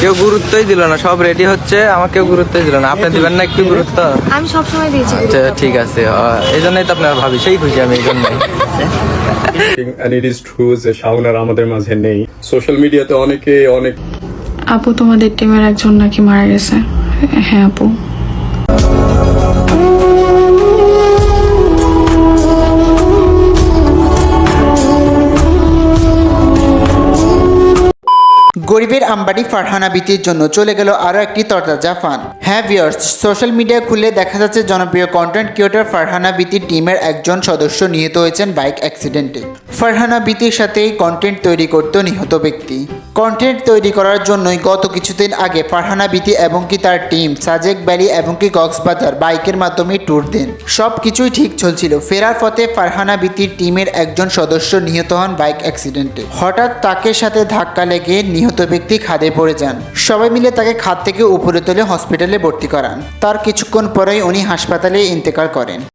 কেউ গুরুত্বই দিল না সব রেডি হচ্ছে আমাকে কেউ গুরুত্বই দিল না। আপনি দিবেন না একটু গুরুত্ব? আমি সব সময় দিয়েছি আচ্ছা ঠিক আছে। আহ, এই জন্যই তো আপনার ভাবি সেই খুশি আমি এই জন্যই। And it is true যে শাওন আর আমাদের মাঝে নেই। সোশ্যাল মিডিয়াতে অনেকে অনেক আপু তোমাদের টিমের একজন নাকি মারা গেছে? হ্যাঁ আপু। গরিবের আম্বানি ফারহানা বিতির জন্য চলে গেল আরও একটি তরতাজা ফান। হ্যাঁ ভিওর্স সোশ্যাল মিডিয়া খুলে দেখা যাচ্ছে জনপ্রিয় কন্টেন্ট ক্রিয়েটর ফারহানা বিতির টিমের একজন সদস্য নিহত হয়েছেন বাইক অ্যাক্সিডেন্টে ফারহানা বিতির সাথেই কন্টেন্ট তৈরি করত নিহত ব্যক্তি। কন্টেন্ট তৈরি করার জন্যই গত কিছুদিন আগে ফারহানা বিতি এবং কি তার টিম সাজেক ভ্যালি এবং কি কক্সবাজার বাইকের মাধ্যমে ট্যুর দেন। সব কিছুই ঠিক চলছিল। ফেরার পথে ফারহানা বিতির টিমের একজন সদস্য নিহত হন বাইক অ্যাক্সিডেন্টে হঠাৎ তাকে সাথে ধাক্কা লেগে নিহত ব্যক্তি খাদে পড়ে যান। সবাই মিলে তাকে খাদ থেকে উপরে তুলে হসপিটালে ভর্তি করান। তার কিছুক্ষণ পরেই উনি হাসপাতালে ইন্তেকাল করেন।